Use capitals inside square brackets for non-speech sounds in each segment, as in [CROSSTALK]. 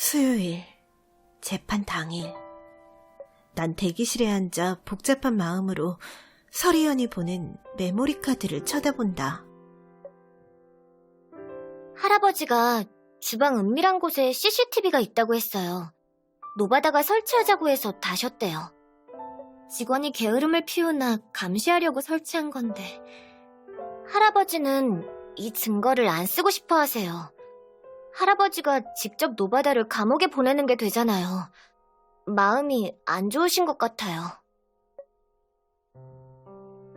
수요일, 재판 당일. 난 대기실에 앉아 복잡한 마음으로 서리연이 보낸 메모리 카드를 쳐다본다. 할아버지가 주방 은밀한 곳에 CCTV가 있다고 했어요. 노바다가 설치하자고 해서 다셨대요. 직원이 게으름을 피우나 감시하려고 설치한 건데 할아버지는 이 증거를 안 쓰고 싶어 하세요. 할아버지가 직접 노바다를 감옥에 보내는 게 되잖아요. 마음이 안 좋으신 것 같아요.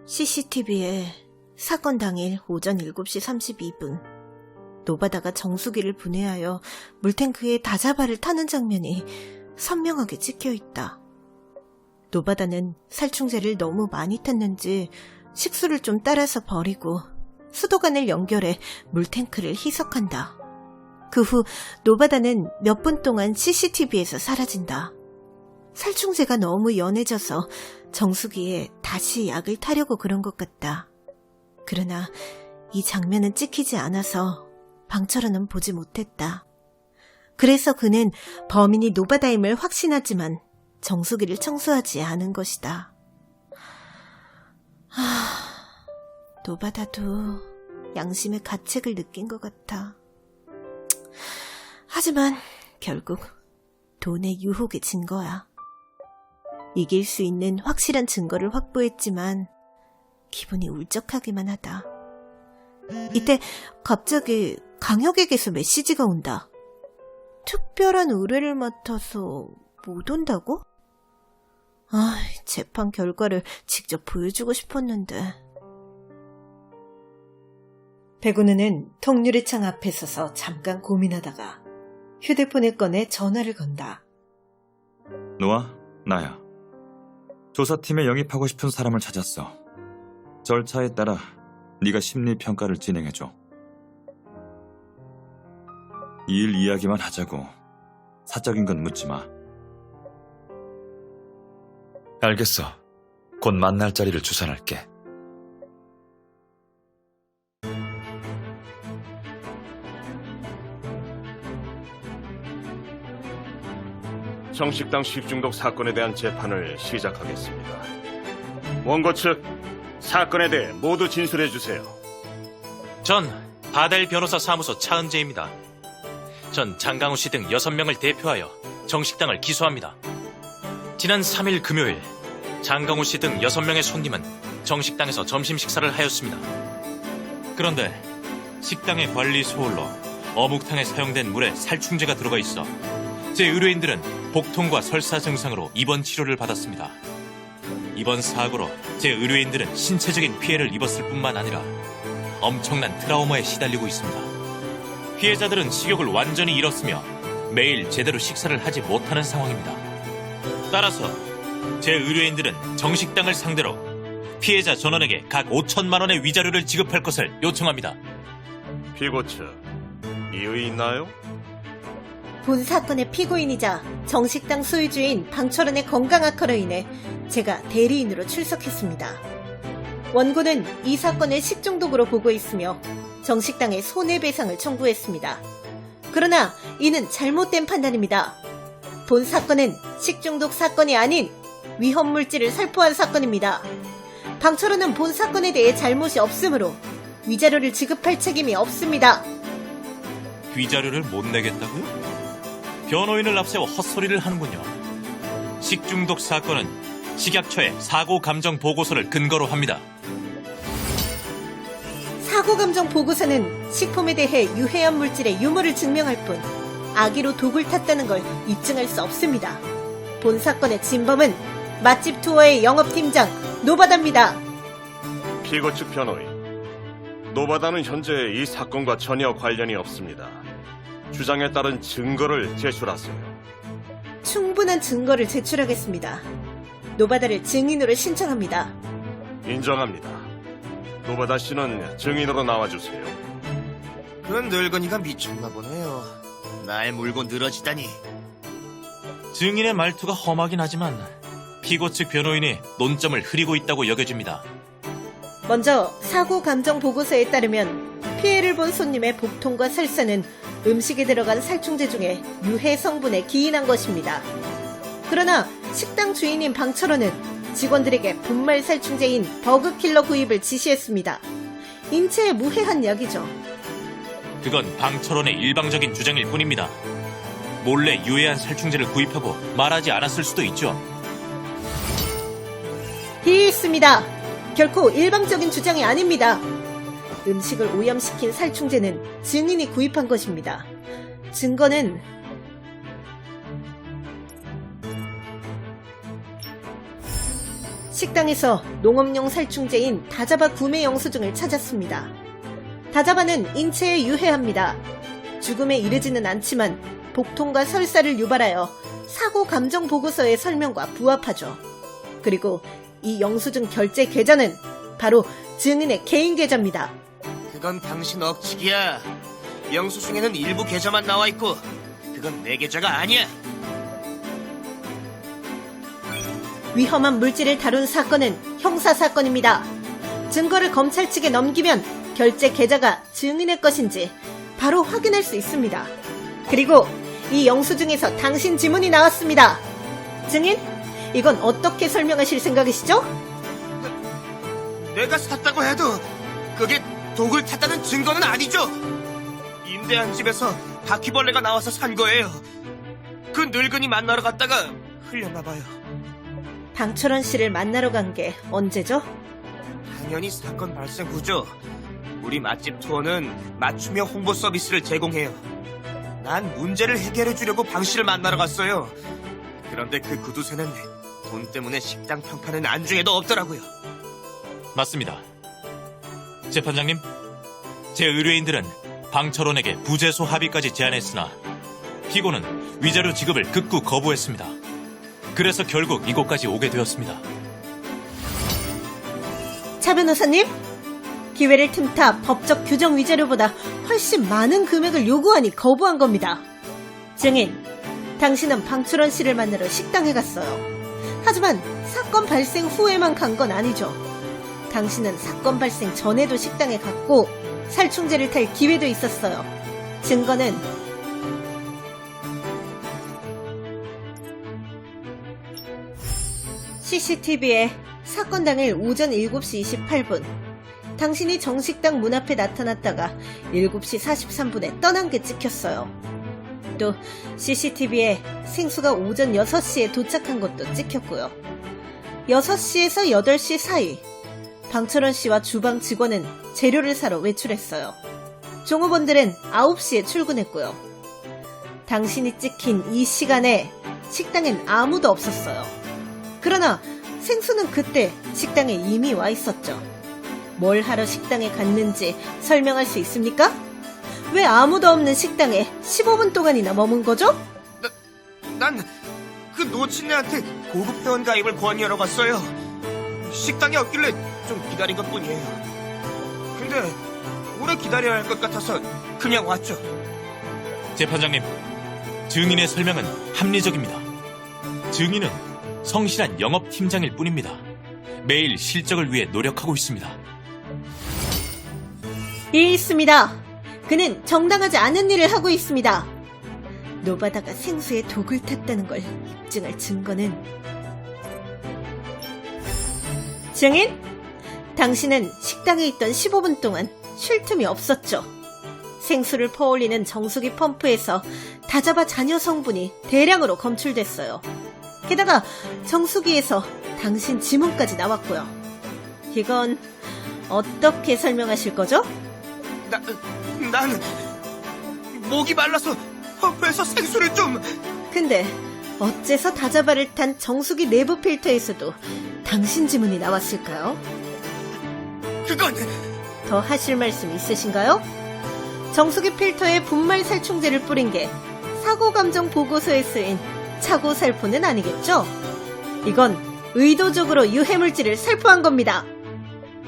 CCTV에 사건 당일 오전 7시 32분 노바다가 정수기를 분해하여 물탱크에 다자바를 타는 장면이 선명하게 찍혀 있다. 노바다는 살충제를 너무 많이 탔는지 식수를 좀 따라서 버리고 수도관을 연결해 물탱크를 희석한다. 그 후 노바다는 몇 분 동안 CCTV에서 사라진다. 살충제가 너무 연해져서 정수기에 다시 약을 타려고 그런 것 같다. 그러나 이 장면은 찍히지 않아서 방철호는 보지 못했다. 그래서 그는 범인이 노바다임을 확신하지만 정수기를 청소하지 않은 것이다. 하, 노바다도 양심의 가책을 느낀 것 같아. 하지만 결국 돈의 유혹에 진 거야. 이길 수 있는 확실한 증거를 확보했지만 기분이 울적하기만 하다. 이때 갑자기 강혁에게서 메시지가 온다. 특별한 의뢰를 맡아서 못 온다고? 아, 재판 결과를 직접 보여주고 싶었는데. 백운우는 통유리 창 앞에 서서 잠깐 고민하다가 휴대폰을 꺼내 전화를 건다. 노아, 나야. 조사팀에 영입하고 싶은 사람을 찾았어. 절차에 따라 네가 심리 평가를 진행해줘. 일 이야기만 하자고. 사적인 건 묻지 마. 알겠어. 곧 만날 자리를 주선할게. 정식당 식중독 사건에 대한 재판을 시작하겠습니다. 원고 측 사건에 대해 모두 진술해 주세요. 전 바델 변호사 사무소 차은재입니다. 전 장강우 씨 등 6명을 대표하여 정식당을 기소합니다. 지난 3일 금요일 장강우 씨 등 6명의 손님은 정식당에서 점심 식사를 하였습니다. 그런데 식당의 관리 소홀로 어묵탕에 사용된 물에 살충제가 들어가 있어 제 의뢰인들은 복통과 설사 증상으로 입원 치료를 받았습니다. 이번 사고로 제 의뢰인들은 신체적인 피해를 입었을 뿐만 아니라 엄청난 트라우마에 시달리고 있습니다. 피해자들은 식욕을 완전히 잃었으며 매일 제대로 식사를 하지 못하는 상황입니다. 따라서 제 의뢰인들은 정식당을 상대로 피해자 전원에게 각 5천만 원의 위자료를 지급할 것을 요청합니다. 피고 측 이의 있나요? 본 사건의 피고인이자 정식당 소유주인 방철원의 건강 악화로 인해 제가 대리인으로 출석했습니다. 원고는 이 사건을 식중독으로 보고 있으며 정식당에 손해배상을 청구했습니다. 그러나 이는 잘못된 판단입니다. 본 사건은 식중독 사건이 아닌 위험물질을 살포한 사건입니다. 방철호는 본 사건에 대해 잘못이 없으므로 위자료를 지급할 책임이 없습니다. 위자료를 못 내겠다고요? 변호인을 앞세워 헛소리를 하는군요. 식중독 사건은 식약처의 사고 감정 보고서를 근거로 합니다. 사고 감정 보고서는 식품에 대해 유해한 물질의 유무를 증명할 뿐 아기로 독을 탔다는 걸 입증할 수 없습니다. 본 사건의 진범은 맛집 투어의 영업팀장 노바다입니다. 피고 측 변호인 노바다는 현재 이 사건과 전혀 관련이 없습니다. 주장에 따른 증거를 제출하세요. 충분한 증거를 제출하겠습니다. 노바다를 증인으로 신청합니다. 인정합니다. 노바다 씨는 증인으로 나와주세요. 그 늙은이가 미쳤나 보네요. 날 물고 늘어지다니. 증인의 말투가 험하긴 하지만 피고 측 변호인이 논점을 흐리고 있다고 여겨집니다. 먼저 사고 감정 보고서에 따르면 피해를 본 손님의 복통과 설사는 음식에 들어간 살충제 중에 유해 성분에 기인한 것입니다. 그러나 식당 주인인 방철호는 직원들에게 분말 살충제인 버그킬러 구입을 지시했습니다. 인체에 무해한 약이죠. 그건 방철원의 일방적인 주장일 뿐입니다. 몰래 유해한 살충제를 구입하고 말하지 않았을 수도 있죠. 있습니다. 결코 일방적인 주장이 아닙니다. 음식을 오염시킨 살충제는 증인이 구입한 것입니다. 증거는 식당에서 농업용 살충제인 다자바 구매 영수증을 찾았습니다. 다자바는 인체에 유해합니다. 죽음에 이르지는 않지만 복통과 설사를 유발하여 사고 감정 보고서의 설명과 부합하죠. 그리고 이 영수증 결제 계좌는 바로 증인의 개인 계좌입니다. 그건 당신 억측이야. 영수증에는 일부 계좌만 나와 있고 그건 내 계좌가 아니야. 위험한 물질을 다룬 사건은 형사 사건입니다. 증거를 검찰 측에 넘기면 결제 계좌가 증인의 것인지 바로 확인할 수 있습니다. 그리고 이 영수증에서 당신 지문이 나왔습니다. 증인? 이건 어떻게 설명하실 생각이시죠? 내가 샀다고 해도 그게 독을 탔다는 증거는 아니죠. 임대한 집에서 바퀴벌레가 나와서 산 거예요. 그 늙은이 만나러 갔다가 흘렸나 봐요. 방철원 씨를 만나러 간 게 언제죠? 당연히 사건 발생 후죠. 우리 맛집 투어는 맞춤형 홍보 서비스를 제공해요. 난 문제를 해결해 주려고 방 씨를 만나러 갔어요. 그런데 그 구두쇠는 돈 때문에 식당 평판은 안중에도 없더라고요. 맞습니다. 재판장님, 제 의뢰인들은 방철원에게 부재소 합의까지 제안했으나 피고는 위자료 지급을 극구 거부했습니다. 그래서 결국 이곳까지 오게 되었습니다. 차 변호사님? 기회를 틈타 법적 규정 위자료보다 훨씬 많은 금액을 요구하니 거부한 겁니다. 증인, 당신은 방출원 씨를 만나러 식당에 갔어요. 하지만 사건 발생 후에만 간 건 아니죠. 당신은 사건 발생 전에도 식당에 갔고 살충제를 탈 기회도 있었어요. 증거는 CCTV에 사건 당일 오전 7시 28분 당신이 정식당 문 앞에 나타났다가 7시 43분에 떠난 게 찍혔어요. 또 CCTV에 생수가 오전 6시에 도착한 것도 찍혔고요. 6시에서 8시 사이 방철원 씨와 주방 직원은 재료를 사러 외출했어요. 종업원들은 9시에 출근했고요. 당신이 찍힌 이 시간에 식당엔 아무도 없었어요. 그러나 생수는 그때 식당에 이미 와 있었죠. 뭘 하러 식당에 갔는지 설명할 수 있습니까? 왜 아무도 없는 식당에 15분 동안이나 머문 거죠? 난 그 노친네한테 고급 회원 가입을 권유하러 갔어요. 식당이 없길래 좀 기다린 것 뿐이에요. 근데 오래 기다려야 할 것 같아서 그냥 왔죠. 재판장님, 증인의 설명은 합리적입니다. 증인은 성실한 영업팀장일 뿐입니다. 매일 실적을 위해 노력하고 있습니다. 이 있습니다. 그는 정당하지 않은 일을 하고 있습니다. 노바다가 생수에 독을 탔다는 걸 입증할 증거는 증인? 당신은 식당에 있던 15분 동안 쉴 틈이 없었죠. 생수를 퍼올리는 정수기 펌프에서 다자바 잔여 성분이 대량으로 검출됐어요. 게다가 정수기에서 당신 지문까지 나왔고요. 이건 어떻게 설명하실 거죠? 나, 난 목이 말라서 펌프에서 생수를 좀 근데 어째서 다자바를 탄 정수기 내부 필터에서도 당신 지문이 나왔을까요? 그건 더 하실 말씀 있으신가요? 정수기 필터에 분말 살충제를 뿌린 게 사고 감정 보고서에 쓰인 차고 살포는 아니겠죠? 이건 의도적으로 유해물질을 살포한 겁니다.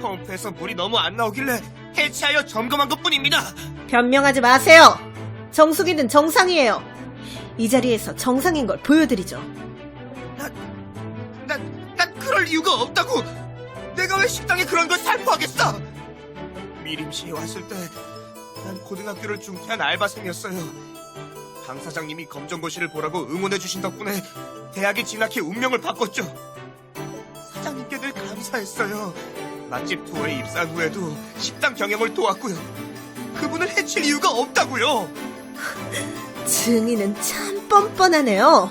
펌프에서 물이 너무 안 나오길래 해체하여 점검한 것 뿐입니다. 변명하지 마세요. 정수기는 정상이에요. 이 자리에서 정상인 걸 보여드리죠. 난, 난 그럴 이유가 없다고. 내가 왜 식당에 그런 걸 살포하겠어? 미림시에 왔을 때 난 고등학교를 중퇴한 알바생이었어요. 강 사장님이 검정고시를 보라고 응원해 주신 덕분에 대학에 진학해 운명을 바꿨죠. 사장님께 늘 감사했어요. 맛집 투어에 입사한 후에도 식당 경영을 도왔고요. 그분을 해칠 이유가 없다고요. [LAUGHS] 증인은 참 뻔뻔하네요.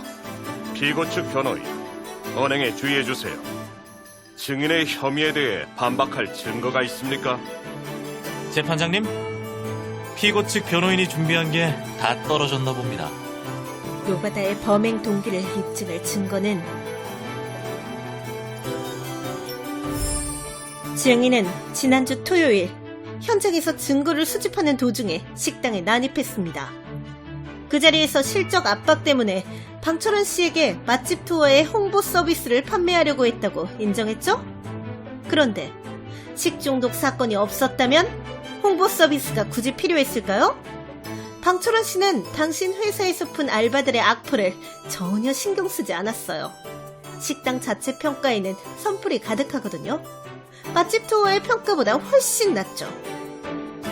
피고 측 변호인, 언행에 주의해 주세요. 증인의 혐의에 대해 반박할 증거가 있습니까? 재판장님, 피고 측 변호인이 준비한 게 다 떨어졌나 봅니다. 노바다의 범행 동기를 입증할 증거는 증인은 지난주 토요일 현장에서 증거를 수집하는 도중에 식당에 난입했습니다. 그 자리에서 실적 압박 때문에 방철원 씨에게 맛집 투어의 홍보 서비스를 판매하려고 했다고 인정했죠? 그런데 식중독 사건이 없었다면 홍보 서비스가 굳이 필요했을까요? 방철원 씨는 당신 회사에서 푼 알바들의 악플을 전혀 신경 쓰지 않았어요. 식당 자체 평가에는 선풀이 가득하거든요. 맛집 투어의 평가보다 훨씬 낫죠.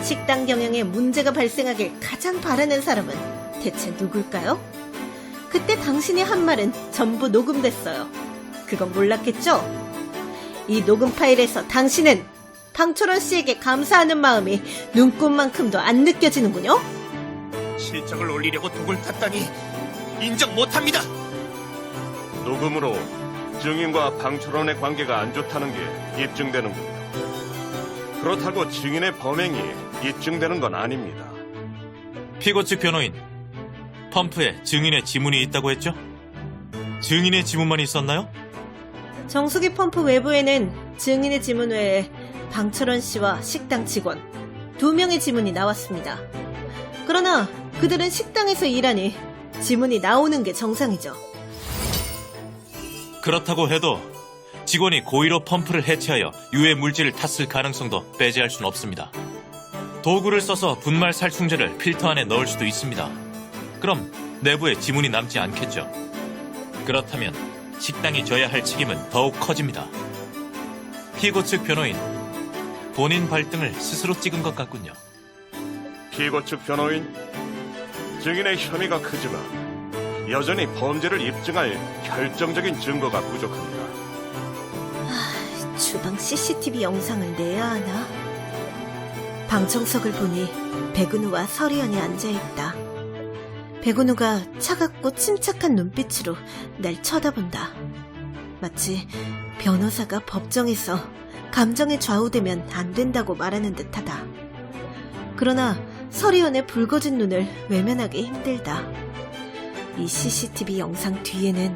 식당 경영에 문제가 발생하길 가장 바라는 사람은 대체 누굴까요? 그때 당신이 한 말은 전부 녹음됐어요. 그건 몰랐겠죠? 이 녹음 파일에서 당신은 방철원 씨에게 감사하는 마음이 눈꽃만큼도 안 느껴지는군요? 실적을 올리려고 독을 탔다니 인정 못합니다. 녹음으로 증인과 방철원의 관계가 안 좋다는 게 입증되는군요. 그렇다고 증인의 범행이 입증되는 건 아닙니다. 피고 측 변호인, 펌프에 증인의 지문이 있다고 했죠? 증인의 지문만 있었나요? 정수기 펌프 외부에는 증인의 지문 외에 방철원 씨와 식당 직원 두 명의 지문이 나왔습니다. 그러나 그들은 식당에서 일하니 지문이 나오는 게 정상이죠. 그렇다고 해도 직원이 고의로 펌프를 해체하여 유해 물질을 탔을 가능성도 배제할 수는 없습니다. 도구를 써서 분말 살충제를 필터 안에 넣을 수도 있습니다. 그럼 내부에 지문이 남지 않겠죠. 그렇다면 식당이 져야 할 책임은 더욱 커집니다. 피고 측 변호인, 본인 발등을 스스로 찍은 것 같군요. 피고 측 변호인, 증인의 혐의가 크지만 여전히 범죄를 입증할 결정적인 증거가 부족합니다. 주방 CCTV 영상을 내야 하나? 방청석을 보니 백은우와 서리연이 앉아있다. 백은우가 차갑고 침착한 눈빛으로 날 쳐다본다. 마치 변호사가 법정에서 감정에 좌우되면 안 된다고 말하는 듯하다. 그러나 서리연의 붉어진 눈을 외면하기 힘들다. 이 CCTV 영상 뒤에는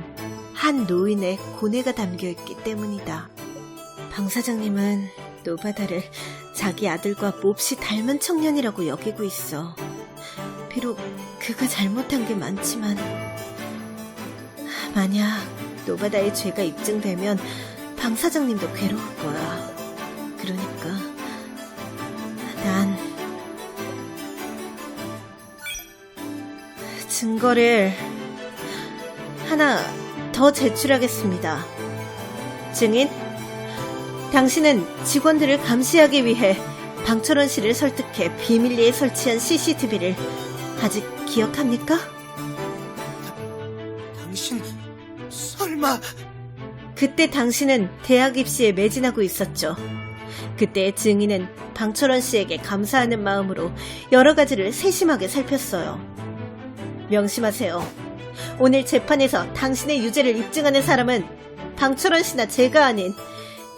한 노인의 고뇌가 담겨 있기 때문이다. 방 사장님은 노바다를 자기 아들과 몹시 닮은 청년이라고 여기고 있어. 비록 그가 잘못한 게 많지만 만약 노바다의 죄가 입증되면 방 사장님도 괴로울 거야. 그러니까 난 증거를 하나 더 제출하겠습니다. 증인 당신은 직원들을 감시하기 위해 방철원 씨를 설득해 비밀리에 설치한 CCTV를 아직 기억합니까? 당신 설마 그때 당신은 대학 입시에 매진하고 있었죠. 그때의 증인은 방철원 씨에게 감사하는 마음으로 여러 가지를 세심하게 살폈어요. 명심하세요. 오늘 재판에서 당신의 유죄를 입증하는 사람은 방철원 씨나 제가 아닌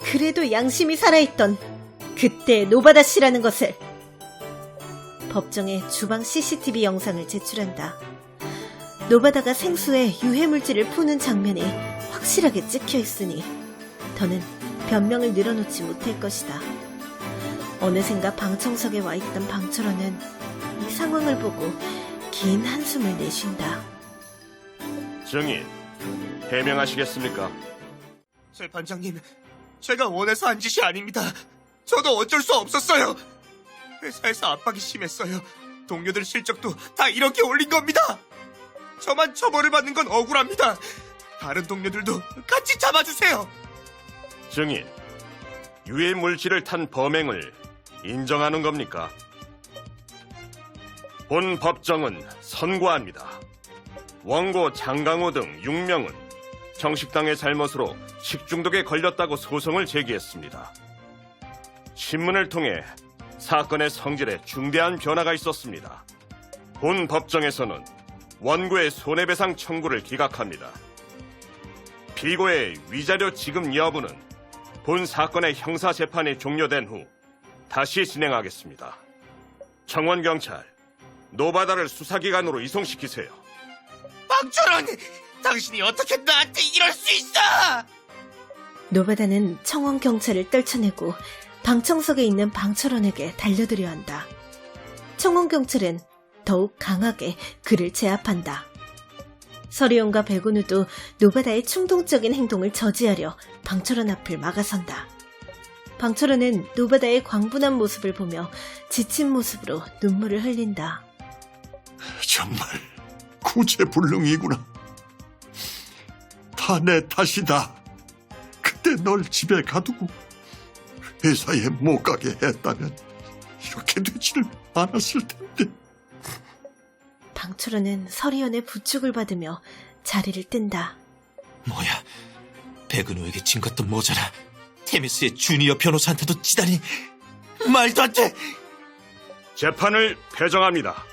그래도 양심이 살아있던 그때 노바다 씨라는 것을 법정에 주방 CCTV 영상을 제출한다. 노바다가 생수에 유해물질을 푸는 장면이 확실하게 찍혀 있으니 더는 변명을 늘어놓지 못할 것이다. 어느샌가 방청석에 와 있던 방철호는 이 상황을 보고 긴 한숨을 내쉰다. 증인, 해명하시겠습니까? 재판장님, 제가 원해서 한 짓이 아닙니다. 저도 어쩔 수 없었어요. 회사에서 압박이 심했어요. 동료들 실적도 다 이렇게 올린 겁니다. 저만 처벌을 받는 건 억울합니다. 다른 동료들도 같이 잡아주세요. 증인, 유해 물질을 탄 범행을 인정하는 겁니까? 본 법정은 선고합니다. 원고 장강호 등 6명은 정식당의 잘못으로 식중독에 걸렸다고 소송을 제기했습니다. 신문을 통해 사건의 성질에 중대한 변화가 있었습니다. 본 법정에서는 원고의 손해배상 청구를 기각합니다. 피고의 위자료 지급 여부는 본 사건의 형사 재판이 종료된 후 다시 진행하겠습니다. 청원 경찰, 노바다를 수사기관으로 이송시키세요. 방철원! 당신이 어떻게 나한테 이럴 수 있어! 노바다는 청원 경찰을 떨쳐내고 방청석에 있는 방철원에게 달려들려 한다. 청원 경찰은 더욱 강하게 그를 제압한다. 서리온과 백운우도 노바다의 충동적인 행동을 저지하려 방철원 앞을 막아선다. 방철원은 노바다의 광분한 모습을 보며 지친 모습으로 눈물을 흘린다. 정말 구제불능이구나. 다 내 탓이다. 그때 널 집에 가두고 회사에 못 가게 했다면 이렇게 되지를 않았을 텐데. 방철원은 서리온의 부축을 받으며 자리를 뜬다. 뭐야, 백은호에게 진 것도 모자라. 테미스의 주니어 변호사한테도 지다니 말도 안 돼. 재판을 배정합니다.